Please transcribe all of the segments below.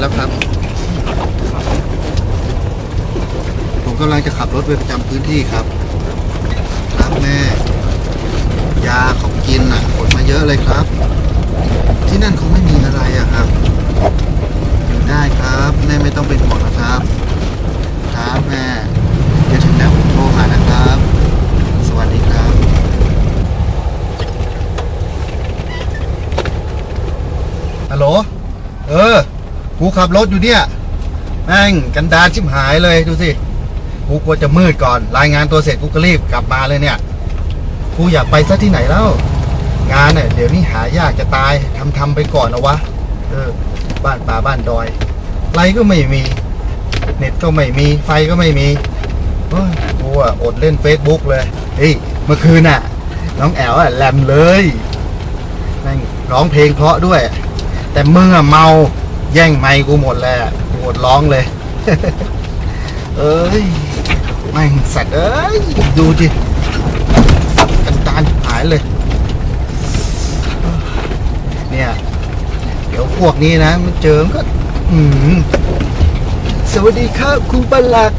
แล้วครับ ผมกำลังจะขับรถไปประจำพื้นที่ครับ ครับแม่ ยาของกินอะขนมาเยอะเลยครับ ที่นั่นคงไม่มีอะไรอะครับอยู่ได้ครับแม่ไม่ต้องเป็นห่วงนะครับ ครับแม่เดี๋ยวถึงแล้วผมโทรหานะครับ สวัสดีครับ ฮัลโหล เออ กูขับรถอยู่เนี่ยแม่งกันดารชิบหายเลยดูสิกูกลัวจะมืดก่อน รายงานตัวเสร็จกูก็รีบกลับมาเลยเนี่ยกูอยากไปซะที่ไหนแล้วงานเนี่ยเดี๋ยวนี้หายากจะตายทำทำไปก่อนเอาวะเออ บ้านป่าบ้านดอยไรก็ไม่มี เน็ตก็ไม่มีไฟก็ไม่มีกูอะอดเล่น Facebook เลยเฮ้ยเมื่อคืนน่ะ น้องแอลอะแลมเลยแม่งร้องเพลงเพราะด้วย แต่มึงอะเมา แย่งไมค์กูหมดเลยอะกูอดร้องเลย เอ้ยแม่งสัตว์เอ้ย ดูดิกันตานหายเลย เนี่ย เดี๋ยวพวกนี้นะ มันเจอมันก็อืมสวัสดีครับคุณปลัก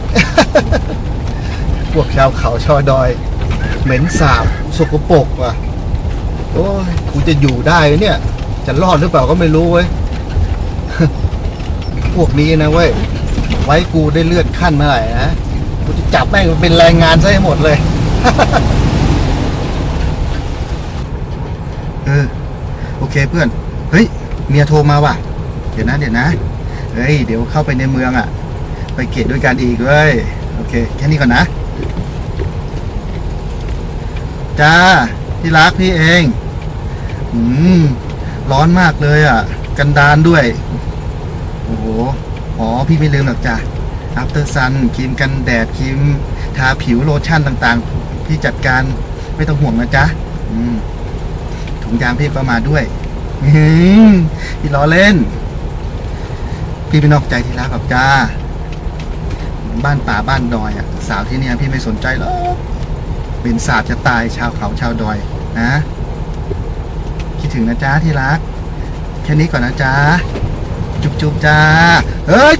พวกชาวเขาชอดอย เหม็นสาบสกปรกว่ะ โอ้ยกูจะอยู่ได้เนี่ย จะรอดหรือเปล่าก็ไม่รู้เว้ย พวกนี้นะเว้ย ไว้กูได้เลือดขั้นเมื่อไหร่นะ กูจะจับแม่งมาเป็นแรงงานซะให้หมดเลย เออ โอเคเพื่อน เฮ้ย เมียโทรมาว่ะ เดี๋ยวนะ เดี๋ยวนะ เฮ้ย เดี๋ยวเข้าไปในเมืองอะ ไปเกตด้วยกันอีกเว้ย โอเค แค่นี้ก่อนนะ จ้า ที่รักพี่เอง อืม ร้อนมากเลยอะ กันดานด้วย โอ้โหอ๋อพี่ไม่ลืมหรอกจ้ะ after sun ครีมกันแดดครีมทาผิวโลชั่นต่างๆ พี่จัดการไม่ต้องห่วงนะจ๊ะถุงยางพี่ก็มาด้วยพี่ล้อเล่น พี่ไม่นอกใจที่รักหรอกจ้า บ้านป่าบ้านดอยอะ สาวที่เนี่ยพี่ไม่สนใจหรอกเป็นสาบจะตายชาวเขาชาวดอยนะ คิดถึงนะจ้าที่รัก แค่นี้ก่อนนะจ้าจุบจุบจ้า เฮ้ย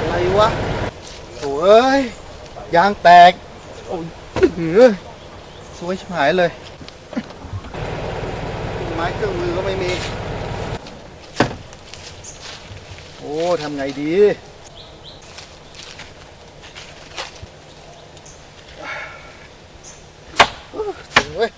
อะไรวะโอ้ย ยางแตก โอ้ยหือสวยชิบหายเลย ไม้เครื่องมือก็ไม่มี โอ้ทำไงดีโอ้เจ๋งเว้ย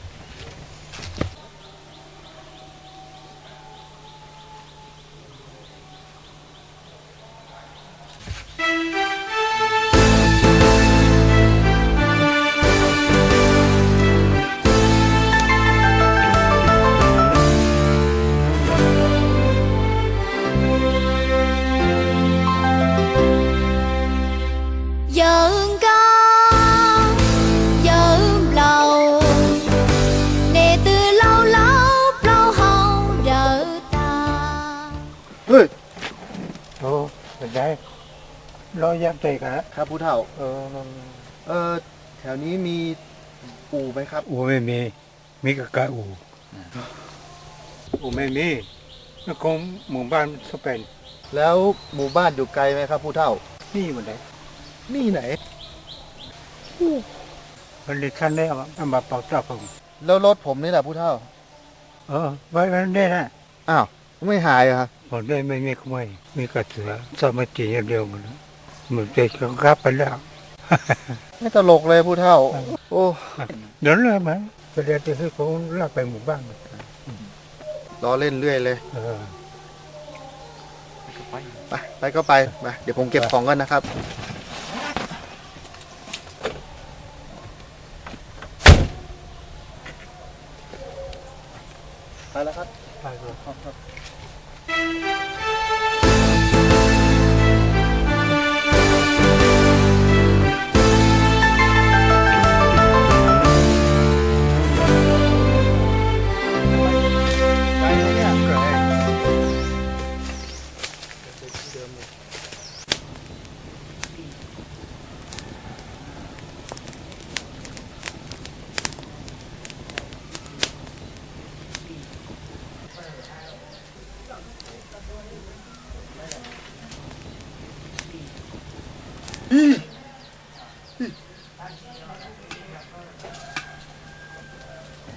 เตกฮะครับผู้เฒ่า เออมันเออแถวนี้มีอู่ไหมครับ อูไม่มี มีกะกะอูอูไม่มีแล้วคงหมู่บ้านสเปนแล้วหมู่บ้านอยู่ไกลไหมครับ ผู้เฒ่า นี่มันไหนนี่ไหนมันเลยขั้นได้เอามาเป่าตาผมแล้วรถผมนี่แหละผู้เฒ่า เออ ไว้ไว้ได้นะอ้าวไม่หายเหรอครับ ผมได้ไม่มีขโมยมีกระเสือสามัจีอย่างเดียวหมันเหมือนเด็กเขากลับไปแล้วไม่ตลกเลยผู้เฒ่า โอ้เดี๋ยวเลยมั้ยประเดี๋ยวจะให้ผมลากไปหมู่บ้านล้อเล่นเรื่อยเลยเออไปไปก็ไปไปเดี๋ยวผมเก็บของกันนะครับไปแล้วครับไปเลย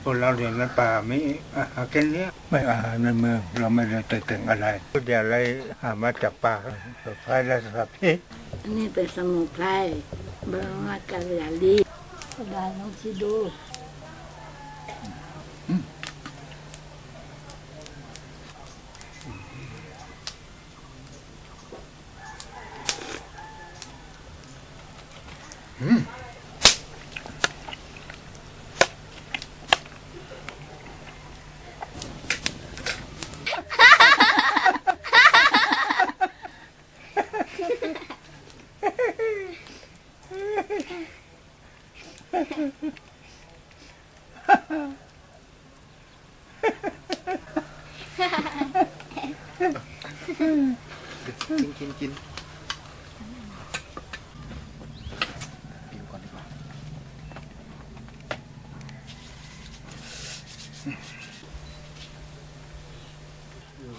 คนเราเรียนในป่ามีอาหารแค่เนี้ยไม่อาหารในเมือง เราไม่ได้แต่ถึงอะไรเดี๋ยวอะไรหามาจากป่าไฟและสับพี่อันนี้เป็นสมุนไพรบำรุงร่างกายอย่างดีก็ได้ลองชิมดู กินกินกินกินก่อนดีกว่า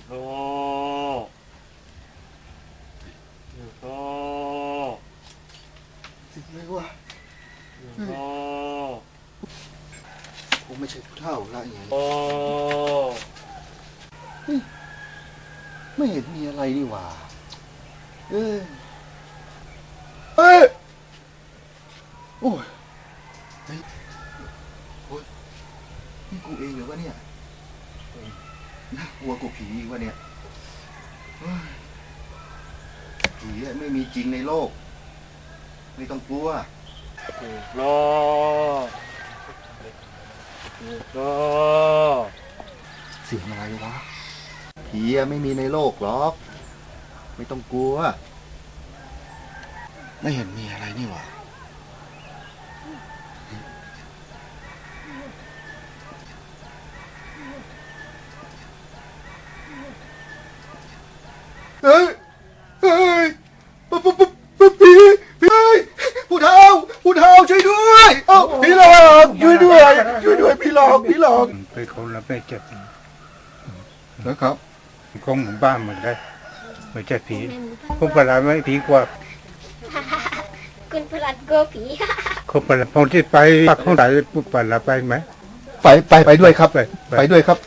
โอ้โอ้ สิไม่ว่า โอ้ คงไม่ใช่ผู้เท่าละไง โอ้ ไม่เห็นมีอะไรนี่หว่า เออเอ้ยโอ้ยเฮ้ยโอ้ยนี่กูเองหรือวะเนี่ยน่ากลัวกูผีอีกวะเนี่ยเฮ้ยผีอะไม่มีจริงในโลก ไม่ต้องกลัวโลโลเสียงอะไรวะผีอะไม่มีในโลกหรอก ไม่ต้องกลัว ไม่เห็นมีอะไรนี่หว่าเฮ้ย เฮ้ยปุ๊บปุ๊บปุ๊บปุ๊บผีผีผู้เฒ่าผู้เฒ่าช่วยด้วยเอ้าผีหลอกช่วยด้วย ช่วยด้วยผีหลอกผีหลอก ไปคนละไม่เจ็บนะครับของหมู่ ไม่ใช่ผีพวกประหลาดไม่ผีกว่าคุณประหลัดโกผีคนประหลาดคนที่ไปปักของไหนพวกประหลาดไปไหมไปไปไปด้วยครับไปไปไปด้วยครับ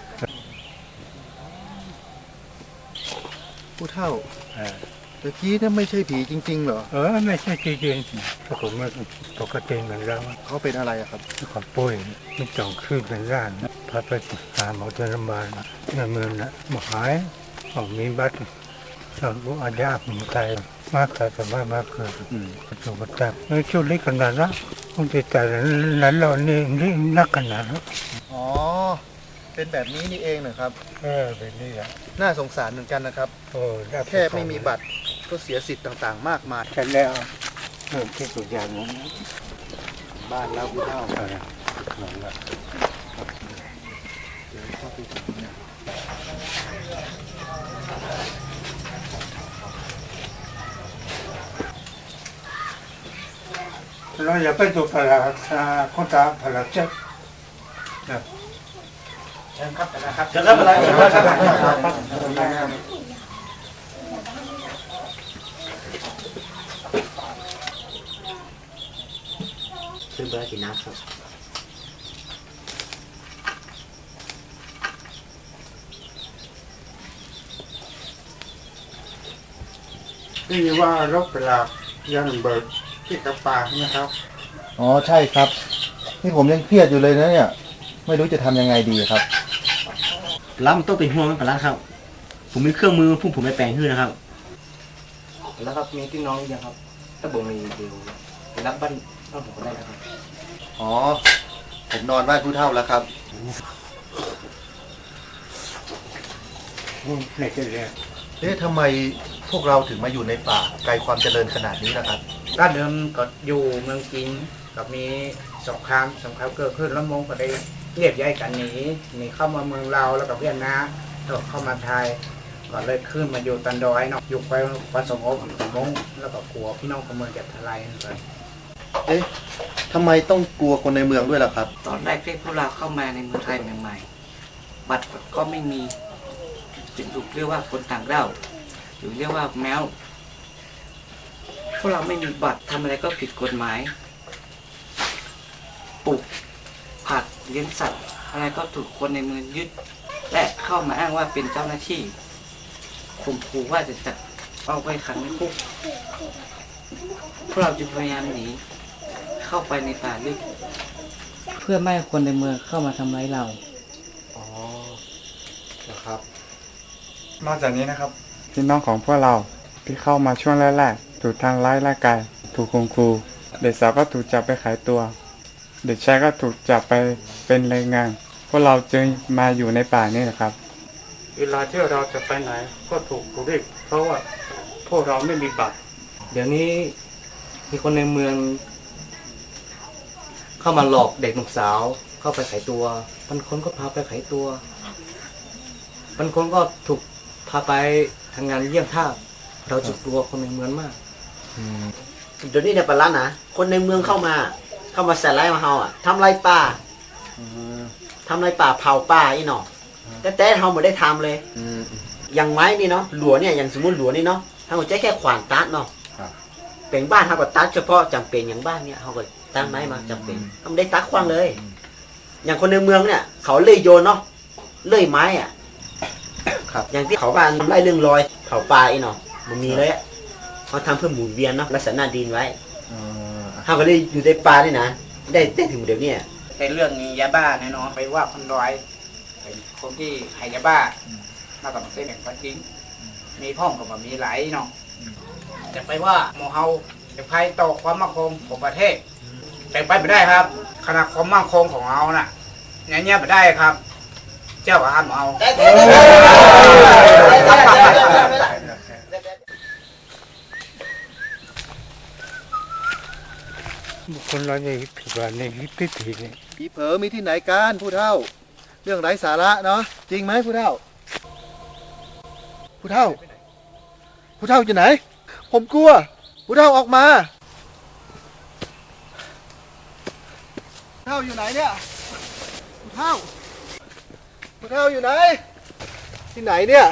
ผู้เฒ่าเออตะกี้นั่นไม่ใช่ผีจริง ๆ เหรอ เออไม่ใช่จริงๆถ้าผมไม่ปกติเหมือนเราเขาเป็นอะไรอะครับขอป่วยไม่ต้องขึ้นเป็นร่านพาไปหาหมอที่โรงพยาบาลในเมืองนะหมอหายผมมีบัตร เรารู้อาญาผมไทยมากแต่แต่ไม่มากเกินประตูประจับไม่ช่วยเล็กขนาดนั้นคงจะแต่นั้นเรานี่นี่นักขนาดนั้นอ๋อ เป็นแบบนี้นี่เองนะครับ เออเป็นนี่แหละน่าสงสารเหมือนกันนะครับโอ้ได้แค่ไม่มีบัตรก็เสียสิทธิ์ต่างๆ มากมายแค่แล้วเริ่มคิดตัวอย่างนั้นบ้านเราผู้เฒ่าเออนั่นแหละ เดี๋ยวเข้าไปถึงเนี่ย เราอย่าไปดูพลาคนตาพลาเจ็บซื้อเบอร์กี่นัดครับได้ยินว่ารบเวลายันเบิ กที่กระปางนะครับ อ๋อใช่ครับ นี่ผมยังเครียดอยู่เลยนะเนี่ย ไม่รู้จะทำยังไงดีครับ แล้วมันต้องเป็นห่วงมันกันแล้วครับ ผมมีเครื่องมือพุ่งผมไปแปลงขึ้นนะครับ แล้วครับมีพี่น้องหรือยังครับ ถ้าผมมีเดียวไปรับบ้านบ้านผมก็ได้นะครับ อ๋อ ผมนอนบ้านผู้เฒ่าแล้วครับในเจริญเอ๊ะทำไมพวกเราถึงมาอยู่ในป่าไกลความเจริญขนาดนี้นะครับ ก็เดิมก็อยู่เมืองจีนกับมีสงครามสงครามเกิดขึ้นแล้วมงก็ได้เรียบย้ายกันหนีหนีเข้ามาเมืองเราแล้วกับเวียดนามแล้วก็เข้ามาไทยก็เลยขึ้นมาอยู่ตันดอยเนาะอยู่ไปวันสงบมงแล้วก็กลัวพี่น้องกับเมืองจะทลายกันไปเอ๊ะทำไมต้องกลัวคนในเมืองด้วยล่ะครับ ตอนแรกที่พวกเราเข้ามาในเมืองไทยใหม่ๆ บัตรก็ไม่มีจึงถูกเรียกว่าคนต่างด้าวหรือเรียกว่าแมว พวกเราไม่มีบัตรทำอะไรก็ผิดกฎหมายปลูกผักเลี้ยงสัตว์ อะไรก็ถูกคนในเมืองยึด และเข้ามาอ้างว่าเป็นเจ้าหน้าที่ข่มขู่ว่าจะจับเอาไปขังในคุกพวกเราจึงพยายามหนีเข้าไปในป่าลึก เพื่อไม่ให้คนในเมืองเข้ามาทำร้ายเรา อ๋อเหรอครับ นอกจากนี้นะครับพี่น้องของพวกเราที่เข้ามาช่วงแรกๆ ถูกทางร้ายร่างกาย ถูกคงครูเด็กสาวก็ถูกจับไปขายตัว เด็กชายก็ถูกจับไปเป็นแรงงาน พวกเราจึงมาอยู่ในป่านี่นะครับ เวลาที่เราจะไปไหนก็ถูกเรียกเพราะว่าพวกเราไม่มีบัตร เดี๋ยวนี้มีคนในเมือง เข้ามาหลอกเด็กหนุ่มสาวเข้าไปขายตัวบางคนก็พาไปขายตัวบางคนก็ถูกพาไปทำงานเยี่ยมท่าเราจะกลัวคนในเมืองมาก เดี๋ยวนี้ในปลาร้านะคนในเมืองเข้ามา เข้ามาใส่ร้ายมาเฮาอะทำลายป่าทำลายป่าเผาป่าอีหนอแต่แต่เฮาไม่ได้ทำเลยอย่างไม้นี่เนาะหลัวเนี่ยอย่างสมมติหลัวนี่เนาะเฮาใช้แค่ขวานตัดเนาะเป็นบ้านเฮาก็ตัดเฉพาะจำเป็นอย่างบ้านเนี่ยเฮาก็ตั้งไม้มาจำเป็นเฮาไม่ได้ตัดขวางเลย อย่างคนในเมืองเนี่ย เขาเลื่อยโยนเนาะเลื่อยไม้อะครับ อย่างที่เขาบ้านทำไร่เรื่องรอยเผาป่าอีหนอมันมีเลยอะ เขาทำเพื่อหมุนเวียนเนาะลักษณะดินไว้เออเขาก็เลยอยู่ในป่านี่นะได้ได้ถึงเดี๋ยวเนี้ยแต่เรื่องนี้ยาบ้าแน่นอนไปว่าคนร้ายเป็นคนที่ให้ยาบ้า มากับเส้นแห่งความจริง มีพ่องกับบ่มีไหลเนาะจะไปว่าหมอเฮาจะภัยต่อความมั่นคงของประเทศเป็นไปไม่ได้ครับขนาดความมั่นคงของเราน่ะอย่างเงี้ยไม่ได้ครับ เจ้าอาหารหมอเฮา บุคคลเราในผิดว่าในพิธีนี่ผีเผลอมีที่ไหนกันผู้เฒ่า เรื่องไร้สาระเนาะจริงไหมผู้เฒ่า ผู้เฒ่า ผู้เฒ่าอยู่ไหน ผมกลัว ผู้เฒ่าออกมาผู้เฒ่าอยู่ไหนเนี่ยผู้เฒ่าผู้เฒ่าอยู่ไหน ที่ไหนเนี่ย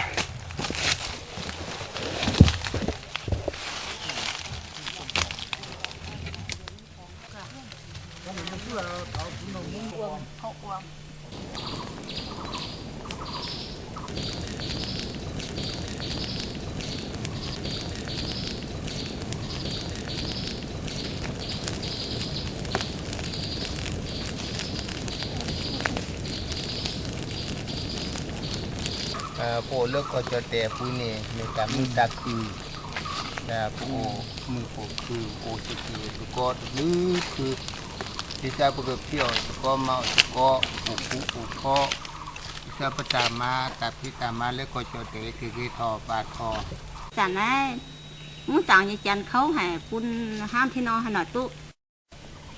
loko chote puni meka muda ku na pu mu pu ku o ti ki tu ko lu tu ti ta pu pe o tu ko ma o tu ko pu pu pu ko ti ta pa ta ma ta pi ta ma le ko chote ki ki tho pa tho ta na mu tang ni chan khau ha pun han thi no ha na tu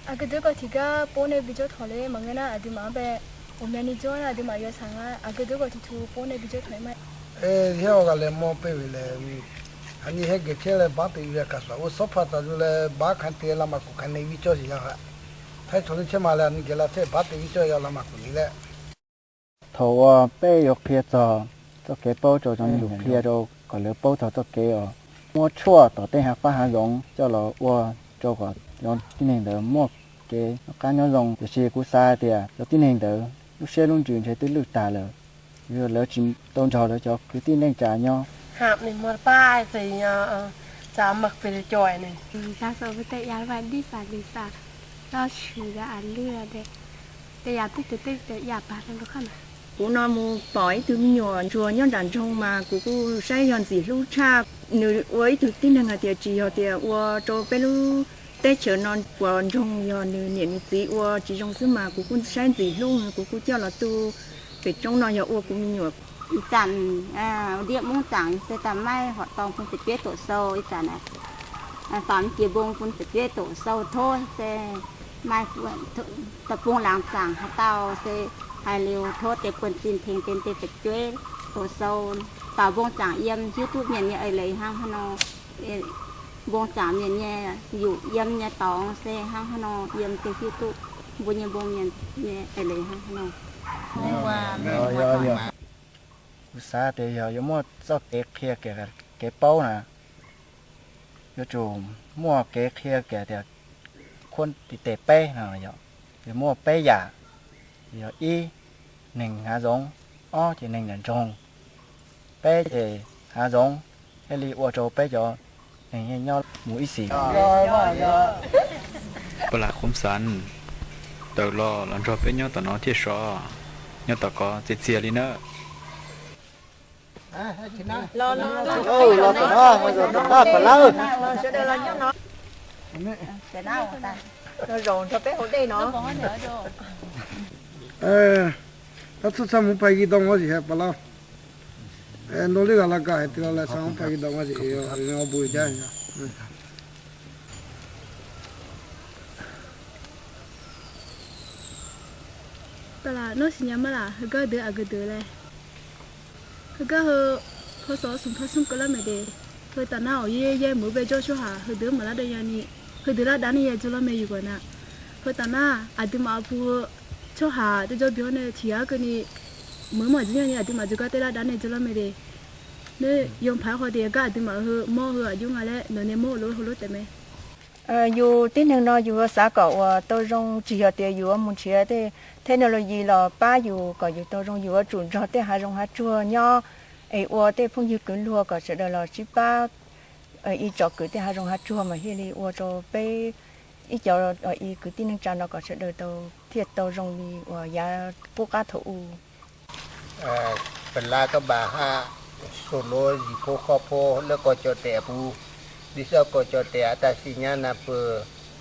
อากาศก็ที่ก็ปนในวิจารณ์ทะเลมังงนะอดีมาแบบ umenichora de maria sanga agedogo titu pone gijo thaima eh heo ga le mo pe we le ani he ge chele ba pe yu ka sa o so pha ta le ba khan te la ma ku khan nei wi cho si ya ha thai thon che ma la ni ge la se ba pe wi cho ya la ma ku ni le tho wa pe yo phe cha cho ke po cho chang yu phe ro ko le po tho to ke o mo chua to te ha pa ha yong cho lo wa cho ko yong tin nei de mo ke ka nyo yong ye shi ku sa te ya tin nei de lúc xe luôn chuyển chạy tới lượt tà lờ vừa lỡ chìm tôn trò lỡ cho cứ tin đang trả nhau. Hạp này một bài thì ờ, ờ, trả mặc về chòi này. Ừ, Ta sợ với tay yar và đi xa đi xa. Lo chữ ra ăn lừa đấy tay yar tích tích tay yar bà nó không à cú nó mu bói thứ nhỏ chùa nhon đàn trong mà cú cú say hòn gì lúc cha. Nữ ấy từ tin đang người tiệc chỉ họ tiệc uo cho bé lúc lu tết chờ non quần trong nhon nữ niệm gì wa chỉ trong xứ mà cú cú say gì lu cú cú cho là tu phải trong nó nhỏ wa cú nhỏ ý chặn à điện muốn chẳng sẽ tầm mai họ tòng phân tích tổ sâu ý chặn này à phạm chỉ bông phân tích tổ sâu thôi sẽ mai vẫn tập buông làm chẳng họ tao sẽ hai liều thôi để quần tin thình tên tên tích chế tổ sâu tao buông chẳng yếm youtube nhận như ấy lấy hang hano buông chẳng nhận như dụ yếm như tòng sẽ hang hano yếm tên youtube buông như buông nhận như ấy lấy hang hano qua Rồi rồi rồi. Sa thì giờ giống một số cái kia cái cái bao nè. cho chủ mua cái kia kẻ thì khuôn thì tệ bé nào vậy thì mua bé giả thì y nền há giống o thì nền nền trồng bé thì há giống hay li ô châu bé cho nền như nhau mũi xì ปลาคมสันเตอรอหลังจอเป็นยอดต่อน้อ ที่ชอยอดต่อก็เจียเจียลิเนอร์ lo lo ừ lo tao đó bây giờ nó đó phải lớn sẽ đưa lên cho nó sẽ nào ta nó rồn cho bé hổ đây nó เออถ้าสุดสมุไปกี่ดองว่าสิฮะปะล่ะเออโนลิกาลากาเอติลาละสมุไปกี่ด องว่าสิเออเนาบุยจ้าปลาโนสิญามาล่ะเฮก็เดืออะกเดือเลยเฮก็เฮพอสอสุนพสุนก็ละไม่ได้เฮตาหน้าเอาเย่เย่หมูไปจ่อชัวหาเฮเดือมาละได้ยานี่เฮเดือละดานี่ยาจุละไม่อยู่กว่า น่ะเฮตาหน้าอาดิมาพูชัวหาจะจ่อเบียวเนี่ยที่ยาก็นี่เหมือนหมดจริงๆอาดิมาจุก็เตละดานี่จุละไม่ได้เนี่ยยงพายเข mới mỗi chỉ nhà thì mà chúng ta tê la đã nên cho nó mới đi nếu dùng phải hoa thì cả thì mà hư mò hư dùng à lẽ nó nên mò lối hư lối tại mẹ dù tin rằng nó dù xã cậu tôi dùng chỉ ở tiền dù muốn chỉ ở thế thế nào là gì là ba dù có dù tôi rong dù chuẩn cho thế hai dùng hai chua nhau ấy ô thế phong dù cứng lúa có sẽ là chỉ ba ấy ít cho cứ thế hai rong hai chua mà hiện đi ô cho bé ít cho ở ít cứ tin rằng nó có sẽ đời tôi thiệt tôi dùng đi và giá bố cá thủ เป็นลาก็บาฮาโซโลยิโพคอโพแล้วก็จอแต่ปูดิเซลก็จอแต่อาตาสิญานาเปอ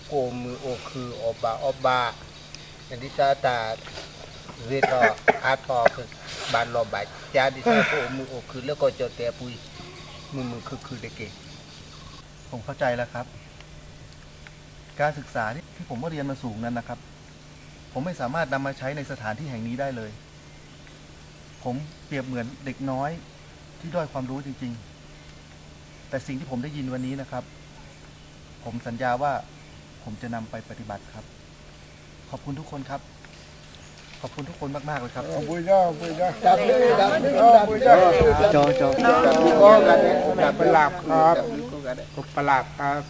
โกมือโอคืออบาอบาอันดิซาตาเวทออาทอคือบานรอบาจาดิซาโกมือโอคือแล้วก็จอแต่ปุยมือมือคือคือเด็กเก่งผมเข้าใจแล้วครับ การศึกษาที่ผมว่าเรียนมาสูงนั้นนะครับ ผมไม่สามารถนำมาใช้ในสถานที่แห่งนี้ได้เลย ผมเปรียบเหมือนเด็กน้อยที่ด้อยความรู้จริง ๆ แต่สิ่งที่ผมได้ยินวันนี้นะครับ ผมสัญญาว่าผมจะนำไปปฏิบัติครับ ขอบคุณทุกคนครับ ขอบคุณทุกคนมากๆเลยครับบุยจ้าบุยจ้าจับเลยจับเลยจับเลย cho cho จับมือก็กันเนี่ยจับปลาบครับจับมือก็กันเนี่ยปลาบครับ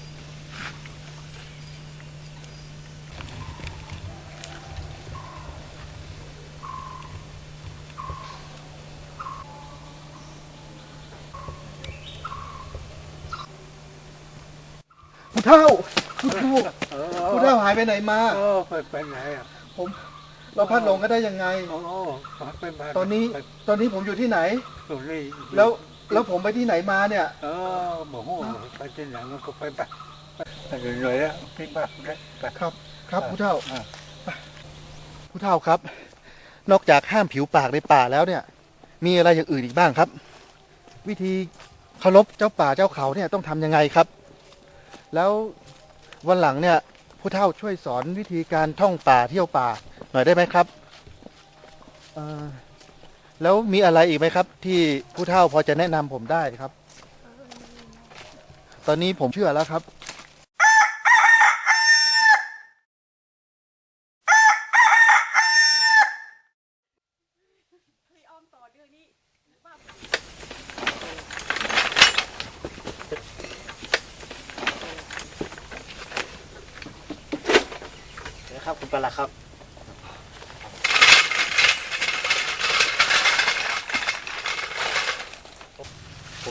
เท่าผู้เท่าผู้เท่าหายไปไหนมาโอ้ไปไปไหนอะผมเราพัดหลงก็ได้ยังไง โอ้ไปไปตอนนี้ตอนนี้ผมอยู่ที่ไหน ตรงนี้แล้วแล้วผมไปที่ไหนมาเนี่ย เออบอกว่าไปที่ไหนมันก็ไปไปไปเรื่อยๆอะไปบ้านไปครับครับผู้เท่าไปผู้เท่าครับ นอกจากห้ามผิวปากในป่าแล้วเนี่ย มีอะไรอย่างอื่นอีกบ้างครับ วิธีเคารพเจ้าป่าเจ้าเขาเนี่ยต้องทำยังไงครับ แล้ววันหลังเนี่ยผู้เฒ่าช่วยสอนวิธีการท่องป่าเที่ยวป่าหน่อยได้ไหมครับแล้วมีอะไรอีกไหมครับ ที่ผู้เฒ่าพอจะแนะนำผมได้ครับ ตอนนี้ผมเชื่อแล้วครับคุณปลาครับ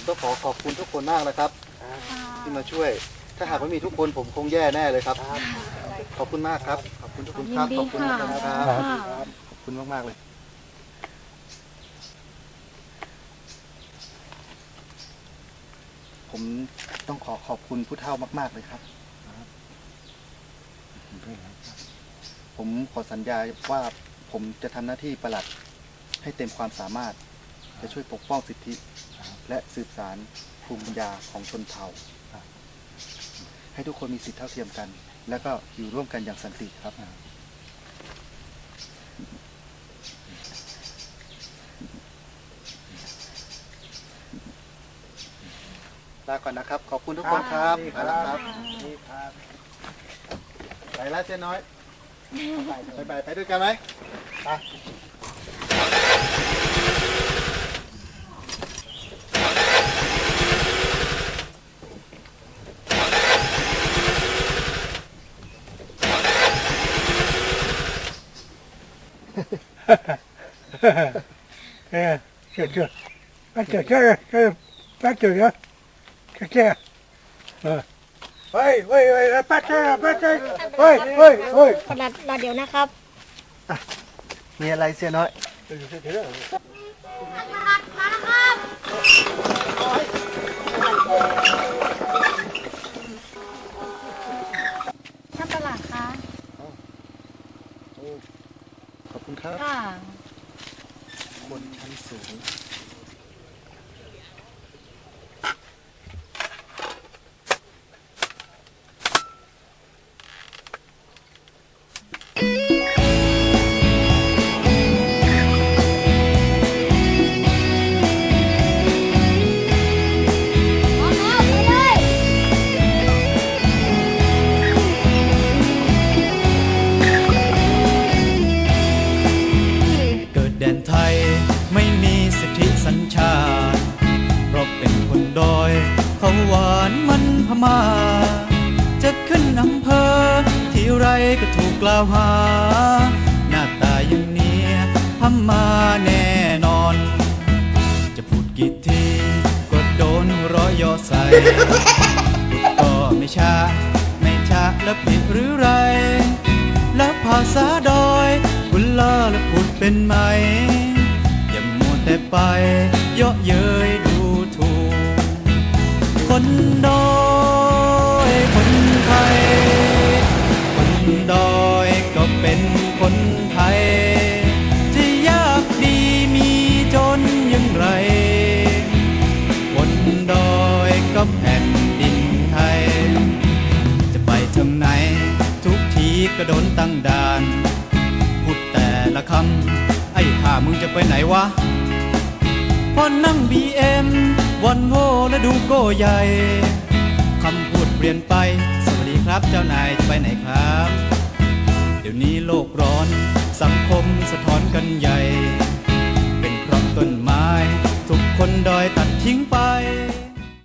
ผมต้องขอขอบคุณทุกคนมากนะครับ ที่มาช่วย ถ้าหากไม่มีทุกคนผมคงแย่แน่เลยครับ ขอบคุณมากครับ ขอบคุณทุกคนครับ ขอบคุณนะครับขอบคุณมากๆเลย ผมต้องขอขอบคุณผู้เฒ่ามากๆเลยครับ ผมขอสัญญาว่าผมจะทำหน้าที่ประหลัดให้เต็มความสามารถ จะช่วยปกป้องสิทธิ และสืบสารภูมิปัญญาของชนเผ่า ให้ทุกคนมีสิทธิเท่าเทียมกัน แล้วก็อยู่ร่วมกันอย่างสันติครับลาก่อนนะครับ ขอบคุณทุกคนครับไปแล้วครับไปแล้วเจ๊น้อย ไปไปไปด้วยกันไหมไป เออเชื่อเชื่อมาเชื่อเชื่อเชื่อมาเชื่อเชื่อเชื่อเชื่อเออเฮ้ยเฮ้ยเฮ้ยป้าเชื่อป้าเชื่อเฮ้ยเฮ้ยเฮ้ยรอรอเดี๋ยวนะครับ มีอะไรเสียน้อยท่าน คุณครับค่ะคนชั้นสูงาวหา หน้าตาอย่างเนี้ยพม่าแน่นอน จะพูดกี่ทีก็โดนร้อยยอใส่พูก็ไม่ช้าไม่ช้าแล้วผิดหรือไร และภาษาดอยคุณล่าและพูดเป็นไหม อย่ามัวแต่ไปเยาะเย้ยดูถูก คนดอย จะไปไหนวะพอนั่งบีเอ็มวันโวและดูโก้ใหญ่ คำพูดเปลี่ยนไป สวัสดีครับเจ้านายจะไปไหนครับ เดี๋ยวนี้โลกร้อน สังคมสะท้อนกันใหญ่ เป็นเพราะต้นไม้ ทุกคนดอยตัดทิ้งไป